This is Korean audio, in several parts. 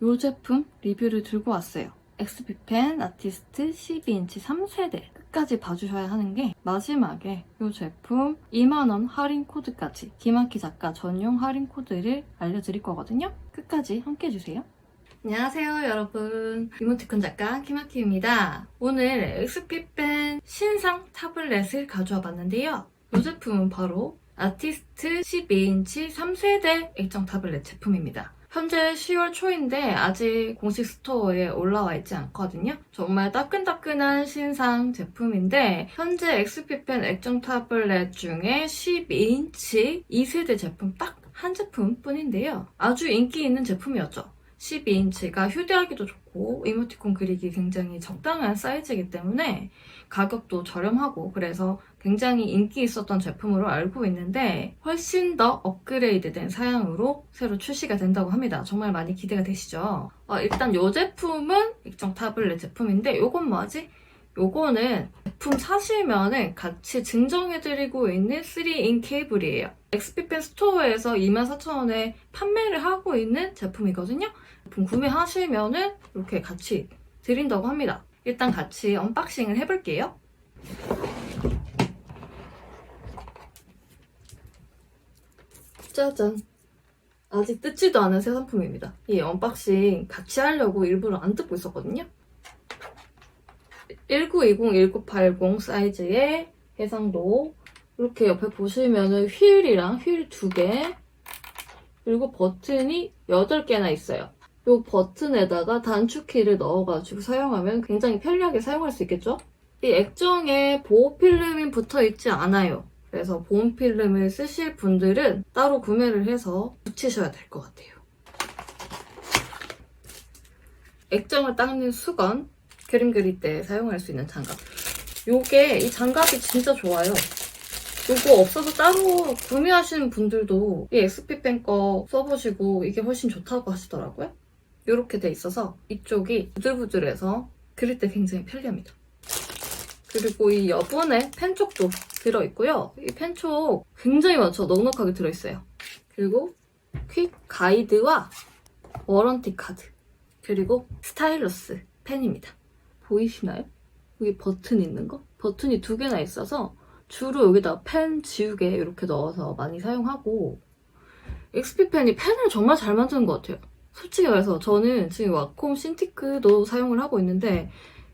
이 제품 리뷰를 들고 왔어요. 엑스피펜 아티스트 12인치 3세대 끝까지 봐주셔야 하는 게 마지막에 이 제품 2만원 할인 코드까지 김학희 작가 전용 할인 코드를 알려드릴 거거든요. 끝까지 함께 해주세요. 안녕하세요 여러분 이모티콘 작가 김학희입니다. 오늘 엑스피펜 신상 타블렛을 가져와 봤는데요. 이 제품은 바로 아티스트 12인치 3세대 액정 타블렛 제품입니다. 현재 10월 초인데 아직 공식 스토어에 올라와 있지 않거든요. 정말 따끈따끈한 신상 제품인데 현재 엑스피펜 액정 타블렛 중에 12인치 2세대 제품 딱 한 제품뿐인데요. 아주 인기 있는 제품이었죠. 12인치가 휴대하기도 좋고 이모티콘 그리기 굉장히 적당한 사이즈이기 때문에 가격도 저렴하고 그래서 굉장히 인기 있었던 제품으로 알고 있는데 훨씬 더 업그레이드된 사양으로 새로 출시가 된다고 합니다. 정말 많이 기대가 되시죠? 어, 일단 이 제품은 액정 타블렛 제품인데 이건 뭐지? 요거는 제품 사시면은 같이 증정해드리고 있는 3인 케이블이에요. 엑스피펜 스토어에서 24,000원에 판매를 하고 있는 제품이거든요. 제품 구매하시면은 이렇게 같이 드린다고 합니다. 일단 같이 언박싱을 해볼게요. 짜잔. 아직 뜯지도 않은 새 상품입니다. 이 언박싱 같이 하려고 일부러 안 뜯고 있었거든요. 1920, 1980 사이즈의 해상도 이렇게 옆에 보시면은 휠이랑 휠 두 개, 그리고 버튼이 8개나 있어요. 이 버튼에다가 단축키를 넣어가지고 사용하면 굉장히 편리하게 사용할 수 있겠죠? 이 액정에 보호 필름이 붙어 있지 않아요. 그래서 보온 필름을 쓰실 분들은 따로 구매를 해서 붙이셔야 될 것 같아요. 액정을 닦는 수건, 그림 그릴 때 사용할 수 있는 장갑. 요게 이 장갑이 진짜 좋아요. 요거 없어서 따로 구매하시는 분들도 이 XP펜 거 써보시고 이게 훨씬 좋다고 하시더라고요. 이렇게 돼 있어서 이쪽이 부들부들해서 그릴 때 굉장히 편리합니다. 그리고 이 여분의 펜촉도 들어있고요. 이 펜촉 굉장히 많죠. 넉넉하게 들어있어요. 그리고 퀵 가이드와 워런티 카드 그리고 스타일러스 펜입니다. 보이시나요? 여기 버튼 있는 거? 버튼이 두 개나 있어서 주로 여기다 펜 지우개 이렇게 넣어서 많이 사용하고 XP 펜이 펜을 정말 잘 만드는 것 같아요. 솔직히 말해서 저는 지금 와콤 신티크도 사용을 하고 있는데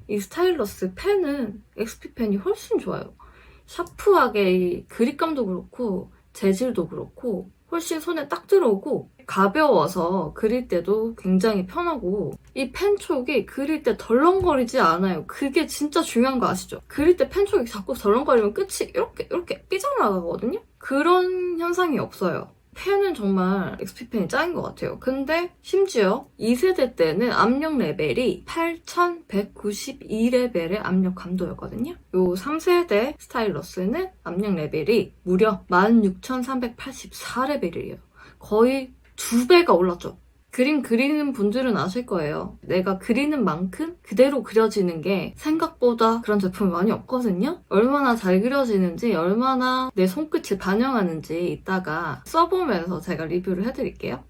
이 스타일러스 펜은 XP 펜이 훨씬 좋아요. 샤프하게 이 그립감도 그렇고 재질도 그렇고 훨씬 손에 딱 들어오고 가벼워서 그릴 때도 굉장히 편하고 이 펜촉이 그릴 때 덜렁거리지 않아요. 그게 진짜 중요한 거 아시죠? 그릴 때 펜촉이 자꾸 덜렁거리면 끝이 이렇게 이렇게 삐져나가거든요? 그런 현상이 없어요. 펜은 정말 XP 펜이 짱인 것 같아요. 근데 심지어 2세대 때는 압력 레벨이 8192레벨의 압력 감도였거든요. 요 3세대 스타일러스는 압력 레벨이 무려 16384레벨이에요. 거의 두 배가 올랐죠. 그림 그리는 분들은 아실 거예요. 내가 그리는 만큼 그대로 그려지는 게 생각보다 그런 제품이 많이 없거든요. 얼마나 잘 그려지는지, 얼마나 내 손끝을 반영하는지 이따가 써보면서 제가 리뷰를 해드릴게요.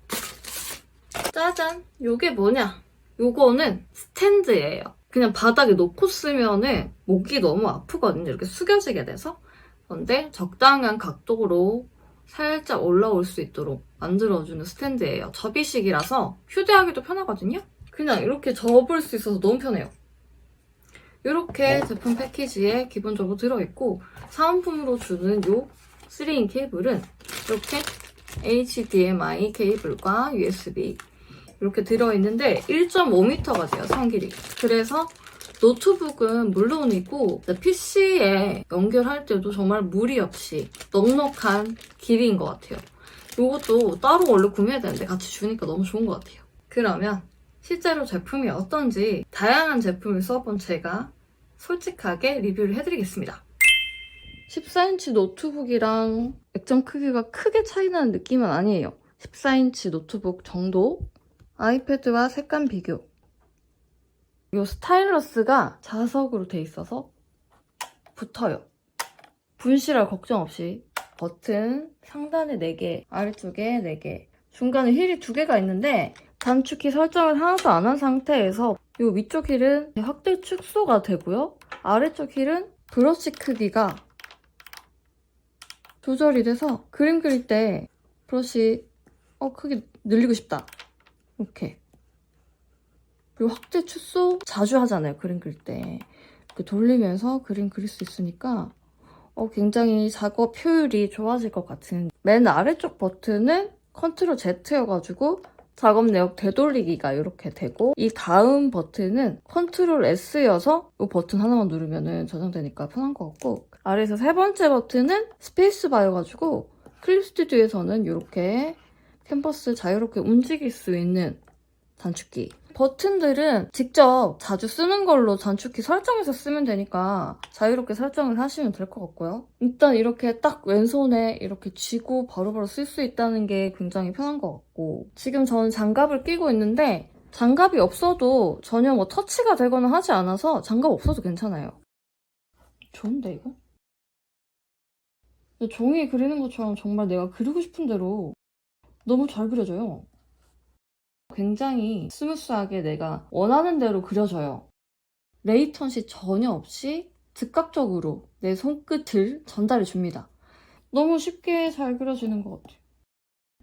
짜잔! 요게 뭐냐? 요거는 스탠드예요. 그냥 바닥에 놓고 쓰면은 목이 너무 아프거든요. 이렇게 숙여지게 돼서. 그런데 적당한 각도로 살짝 올라올 수 있도록 만들어주는 스탠드예요. 접이식이라서 휴대하기도 편하거든요. 그냥 이렇게 접을 수 있어서 너무 편해요. 이렇게 제품 패키지에 기본적으로 들어있고 사은품으로 주는 이 3인 케이블은 이렇게 HDMI 케이블과 USB 이렇게 들어있는데 1.5m가 돼요, 성길이. 그래서 노트북은 물론이고 PC에 연결할 때도 정말 무리 없이 넉넉한 길이인 것 같아요. 이것도 따로 원래 구매해야 되는데 같이 주니까 너무 좋은 것 같아요. 그러면 실제로 제품이 어떤지 다양한 제품을 써본 제가 솔직하게 리뷰를 해드리겠습니다. 14인치 노트북이랑 액정 크기가 크게 차이나는 느낌은 아니에요. 14인치 노트북 정도 아이패드와 색감 비교 이 스타일러스가 자석으로 돼 있어서 붙어요. 분실할 걱정 없이 버튼 상단에 4개, 아래쪽에 4개, 중간에 힐이 2개가 있는데 단축키 설정을 하나도 안 한 상태에서 이 위쪽 힐은 확대 축소가 되고요. 아래쪽 힐은 브러쉬 크기가 조절이 돼서 그림 그릴 때 브러쉬 어 크기 늘리고 싶다. 이렇게 그리고 확대 축소 자주 하잖아요. 그림 그릴 때. 이렇게 돌리면서 그림 그릴 수 있으니까 어, 굉장히 작업 효율이 좋아질 것 같은 맨 아래쪽 버튼은 컨트롤 Z여가지고 작업 내역 되돌리기가 이렇게 되고 이 다음 버튼은 컨트롤 S여서 이 버튼 하나만 누르면 저장되니까 편한 것 같고 아래에서 세 번째 버튼은 스페이스 바여가지고 클립 스튜디오에서는 이렇게 캔버스 자유롭게 움직일 수 있는 단축키 버튼들은 직접 자주 쓰는 걸로 단축키 설정해서 쓰면 되니까 자유롭게 설정을 하시면 될 것 같고요. 일단 이렇게 딱 왼손에 이렇게 쥐고 바로바로 쓸 수 있다는 게 굉장히 편한 것 같고 지금 저는 장갑을 끼고 있는데 장갑이 없어도 전혀 뭐 터치가 되거나 하지 않아서 장갑 없어도 괜찮아요. 좋은데 이거? 종이 그리는 것처럼 정말 내가 그리고 싶은 대로 너무 잘 그려져요. 굉장히 스무스하게 내가 원하는 대로 그려져요. 레이턴시 전혀 없이 즉각적으로 내 손끝을 전달해 줍니다. 너무 쉽게 잘 그려지는 것 같아요.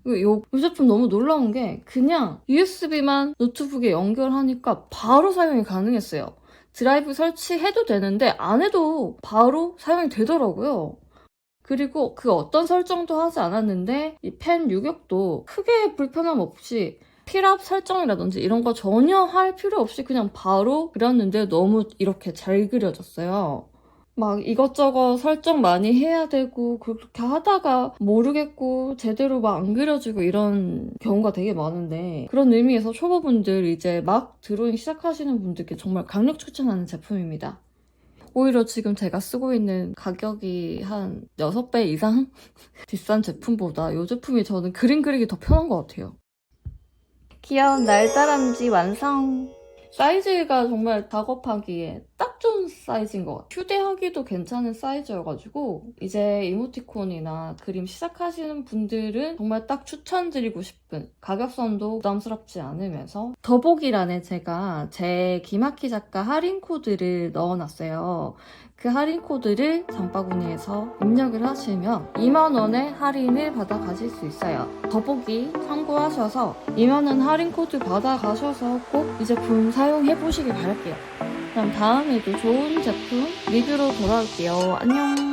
이, 이 제품 너무 놀라운 게 그냥 USB만 노트북에 연결하니까 바로 사용이 가능했어요. 드라이브 설치해도 되는데 안 해도 바로 사용이 되더라고요. 그리고 그 어떤 설정도 하지 않았는데 이 펜 유격도 크게 불편함 없이 필압 설정이라든지 이런 거 전혀 할 필요 없이 그냥 바로 그렸는데 너무 이렇게 잘 그려졌어요. 막 이것저것 설정 많이 해야 되고 그렇게 하다가 모르겠고 제대로 막 안 그려지고 이런 경우가 되게 많은데 그런 의미에서 초보분들 이제 막 드로잉 시작하시는 분들께 정말 강력 추천하는 제품입니다. 오히려 지금 제가 쓰고 있는 가격이 한 6배 이상 비싼 제품보다 이 제품이 저는 그림 그리기 더 편한 것 같아요. 귀여운 날다람쥐 완성! 사이즈가 정말 작업하기에 딱 좋은 사이즈인 것 같아요. 휴대하기도 괜찮은 사이즈여가지고 이제 이모티콘이나 그림 시작하시는 분들은 정말 딱 추천드리고 싶은 가격선도 부담스럽지 않으면서 더보기란에 제가 제 김학희 작가 할인 코드를 넣어놨어요. 그 할인 코드를 장바구니에서 입력을 하시면 2만원의 할인을 받아 가실 수 있어요. 더보기 참고하셔서 2만원 할인 코드 받아 가셔서 꼭 이 제품 사용해 보시길 바랄게요. 그럼 다음에도 좋은 제품 리뷰로 돌아올게요. 안녕!